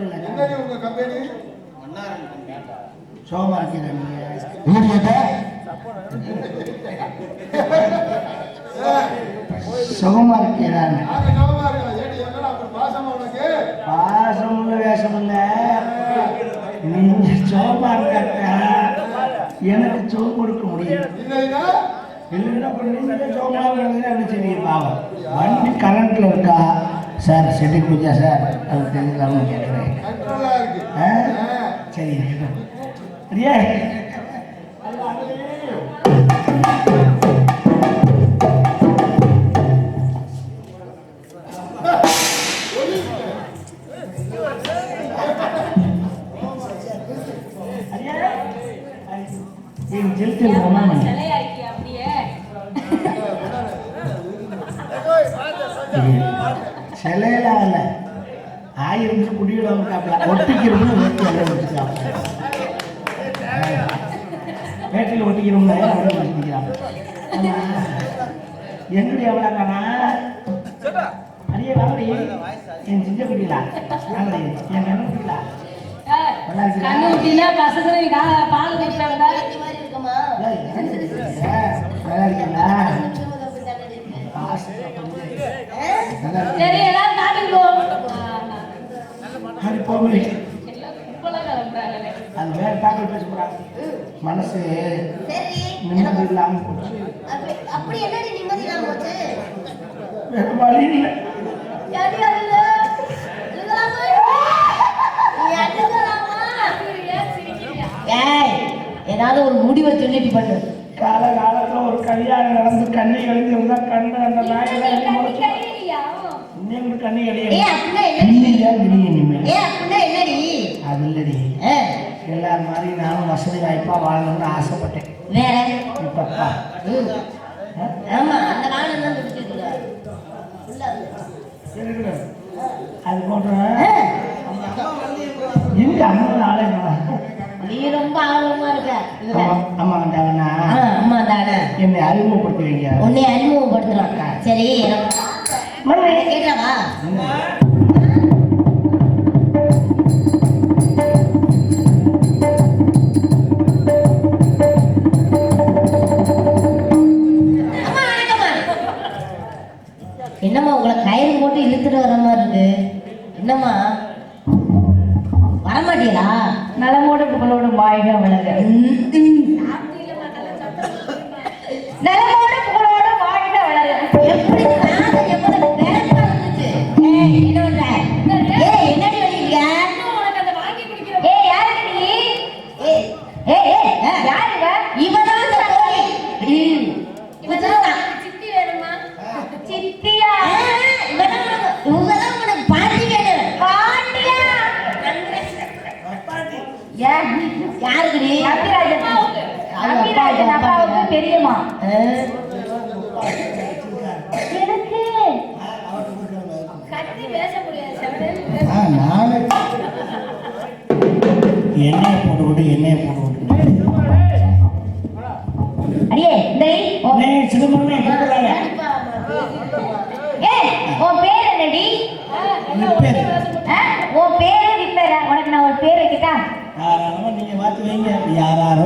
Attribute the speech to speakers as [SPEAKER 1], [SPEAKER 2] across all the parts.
[SPEAKER 1] என்னடி உங்க கம்பெனி
[SPEAKER 2] சோமா இருக்கிறேன் வீடு கேட்ட சுகமா இருக்கிறான்
[SPEAKER 1] பாசமா உனக்கு
[SPEAKER 2] பாசம் உள்ள வேஷம் இல்ல நீங்க சோமா இருக்க எனக்கு சோம் கொடுக்க முடியும்
[SPEAKER 1] இல்லைன்னா
[SPEAKER 2] சோமா எப்படி செய்வீங்க பாவம்? வண்டி கரண்ட்ல இருக்கா சார் செட்டி குடிச்சா சார் அது தெரிஞ்சுக்கலாம்னு கேட்குறேன். ஆ? சரி. ஜெல்த்தில்
[SPEAKER 3] ஏம்மா
[SPEAKER 2] போனா ஒட்டிக்கிறது வேட்டி எல்லாம் வச்சுக்கலாம் வேட்டியில் அப்படியே வச்சுக்கிறான் என்னுடைய வாங்கடி. என் சிஞ்ச குடிகளா வாங்கடி. என் கண்ணு குடிகளா
[SPEAKER 3] ஏய்,
[SPEAKER 2] நல்லா இருக்குதா?
[SPEAKER 3] கண்ணு ஊட்டினா பசங்க பால்
[SPEAKER 2] நல்லா இருக்கீங்களா?
[SPEAKER 3] சரி கிளம்புறாங்களே
[SPEAKER 2] அது வேற தாக்கல் பேச போறாங்க மனசு
[SPEAKER 4] சரி.
[SPEAKER 2] நிம்மதி இல்லாமல் போச்சு.
[SPEAKER 4] அப்படி- அப்படி என்னடி நிம்மதி இல்லாம போச்சு?
[SPEAKER 2] வேற வழி இல்லை.
[SPEAKER 4] யாரு அதுல? அழுகலாமா? நீ அழுகலாமா? ஏய் ஏதாவது ஒரு முடிவை சொல்லிட்டு பண்ணு.
[SPEAKER 2] கால காலத்துல ஒரு கல்யாணம் நடந்து கண்ணி கழிஞ்சு இருந்தா கண்ணு அந்த நாயெல்லாம் இன்னும் கண்ணி
[SPEAKER 4] ஏ என்னடி? ஏ என்னடி?
[SPEAKER 2] அது இல்லடி. எல்லார் மாதிரி நானும் வசதி வாய்ப்பா வாழணும்னு ஆசைப்பட்டேன்.
[SPEAKER 4] வேற?
[SPEAKER 2] இப்பப்பா.
[SPEAKER 4] ம்.
[SPEAKER 2] ஆ?
[SPEAKER 4] ஆமா அந்த தான். உள்ள அது.
[SPEAKER 2] போன்ற எங்க அம்மா
[SPEAKER 4] நீ ரொம்ப ஆர்வமா இருக்க.
[SPEAKER 2] அம்மா
[SPEAKER 4] ஆ, அம்மா தானே
[SPEAKER 2] என்னை அறிமுகப்படுத்துவீங்க.
[SPEAKER 4] உன்னை அறிமுகப்படுத்துறான் சரி வணக்கம்மா. என்னம்மா உங்களை கயிறு போட்டு இழுத்துட்டு வர மாதிரி இருக்கு? என்னம்மா? வரமாட்டீங்களா?
[SPEAKER 3] நலமோடு புகழோடு வாழ்க வளர நலமோடு புகழோடு வாழ்க வளர
[SPEAKER 4] எப்படி நாதம் எவ்வளவு வேகமா இருந்துச்சு? ஏய், என்ன பண்ற? ஏய், என்னடி பண்ணிருக்க?
[SPEAKER 3] உனக்கு அந்த வாங்கி குடிக்கிற
[SPEAKER 4] ஏய், யாருடி நீ? ஏய், ஏய், ஏய், ஆ, யாரு இவ? இவதான் அந்த தோழி. ம், இவதான் நான்.
[SPEAKER 3] சித்தி வேணுமா சித்தியா
[SPEAKER 4] ஆ, இவதான் உனக்கு- இவங்கதான் உனக்கு பாட்டி வேணும்.
[SPEAKER 3] பாட்டியா
[SPEAKER 4] ஏன்? யாருக்குடி?
[SPEAKER 3] நம்பிராஜன்
[SPEAKER 4] அவங்க
[SPEAKER 3] நம்பிராஜன்
[SPEAKER 4] அப்பா,
[SPEAKER 3] அப்பாவுக்கு பெரியம்மா
[SPEAKER 4] ஆ,
[SPEAKER 3] எனக்கு கத்தி பேச முடியாது செவனேன்னு
[SPEAKER 2] ஆ, நானே எண்ணெயை போட்டு விட்டு எண்ணெயை போட்டு விட்டு
[SPEAKER 4] அடியே டேய்
[SPEAKER 2] அண்ணே, சிதம்பரமே கூப்பிடுறாங்க
[SPEAKER 4] ஏய் உன் பேர் என்னடி? உன் பேரே ரிப்பேரா உனக்கு நான் ஒரு பேர் வைக்கிட்டா?
[SPEAKER 2] தாராளமா நீங்க பார்த்து வைங்க. யாராரோ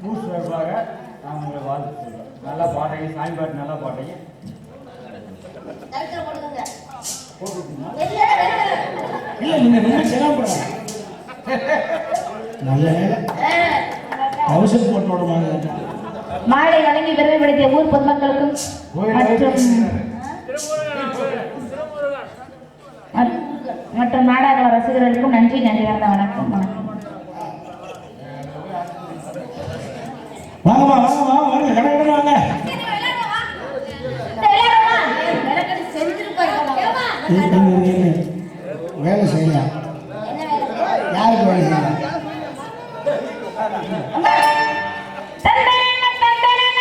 [SPEAKER 5] பூஸ் வருவாங்க நான் உங்களை வாழ்த்து நல்லா பாடுறீங்க. சாமி பாட்டு நல்லா பாடுறீங்க.
[SPEAKER 2] இல்லை நீங்க ரொம்ப சிரமப்படுறாங்க நல்ல வேலை. அவசரம் போட்டு விடுவாங்க
[SPEAKER 6] மாலை வழங்கி விரைவுபடுத்திய ஊர் பொதுமக்களுக்கும் மற்றும் மற்- மற்றும் நாடக ரசிகர்களுக்கும் நன்றி நன்றி வணக்கம் வணக்கம்.
[SPEAKER 2] வாங்கம்மா வாங்கம்மா வாங்க கடை கடை வாங்க. வேலை செய்யலாம் யாருக்கு வேலை செய்யலாம்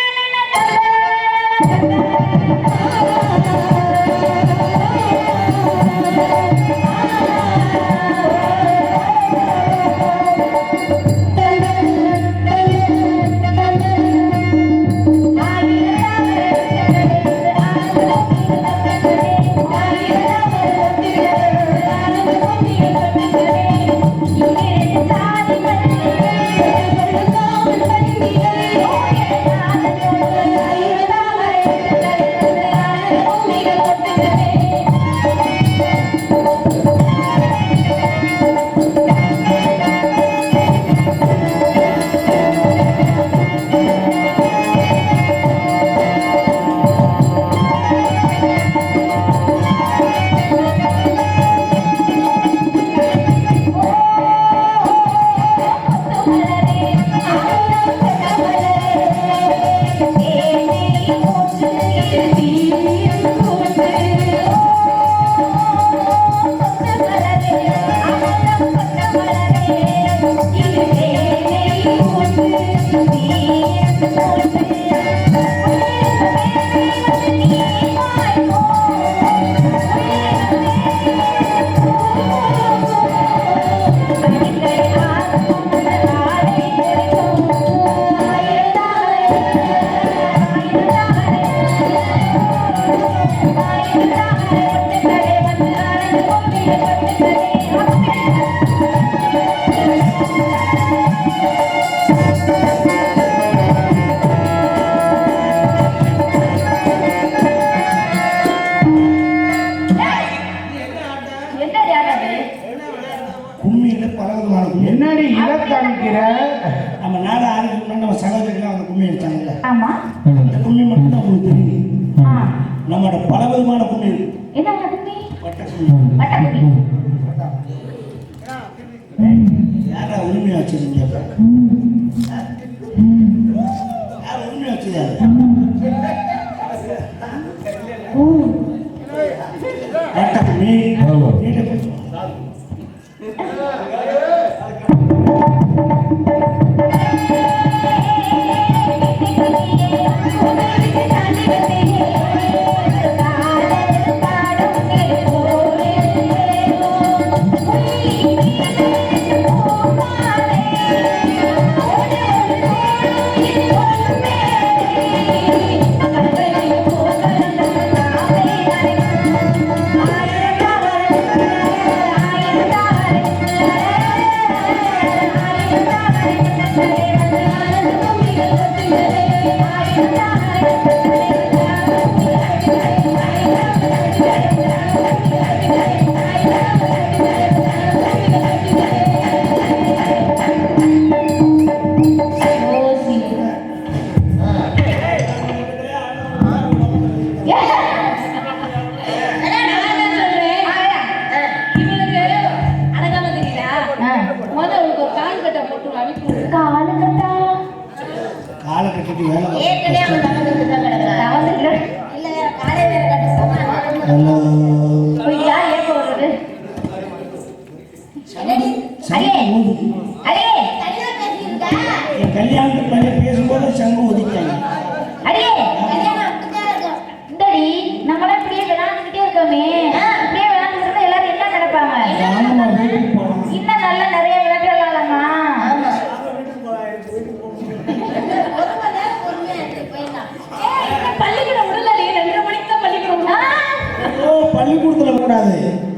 [SPEAKER 6] என்னடி ஆடாது
[SPEAKER 5] என்னடி இலக்காமிக்கிற
[SPEAKER 2] நம்ம நாடு ஆரம்பிக்கு முன்னாடி நம்ம சகோதரிகள் அந்த கும்மி அடிச்சாங்கல்ல.
[SPEAKER 6] ஆமா.
[SPEAKER 2] இந்த கும்மி மட்டும் தான் உங்களுக்கு தெரியும்.
[SPEAKER 6] ஆ.
[SPEAKER 2] நம்மளோட பல விதமான இருக்கு
[SPEAKER 6] என்ன கும்மி
[SPEAKER 2] வட்ட யாரா? யார் வச்சிருக்காரு வட்ட நீட்ட Amém.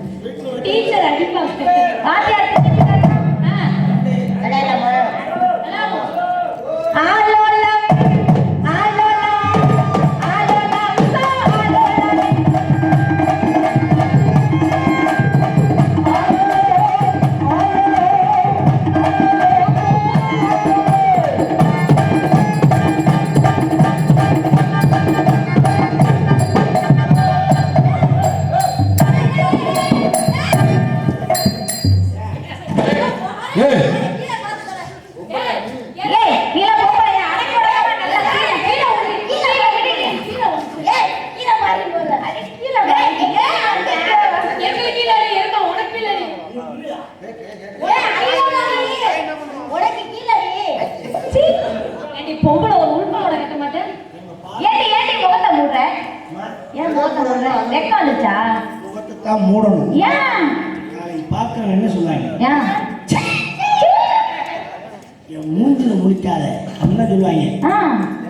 [SPEAKER 2] குளிக்காத அப்படின்னு சொல்லுவாங்க.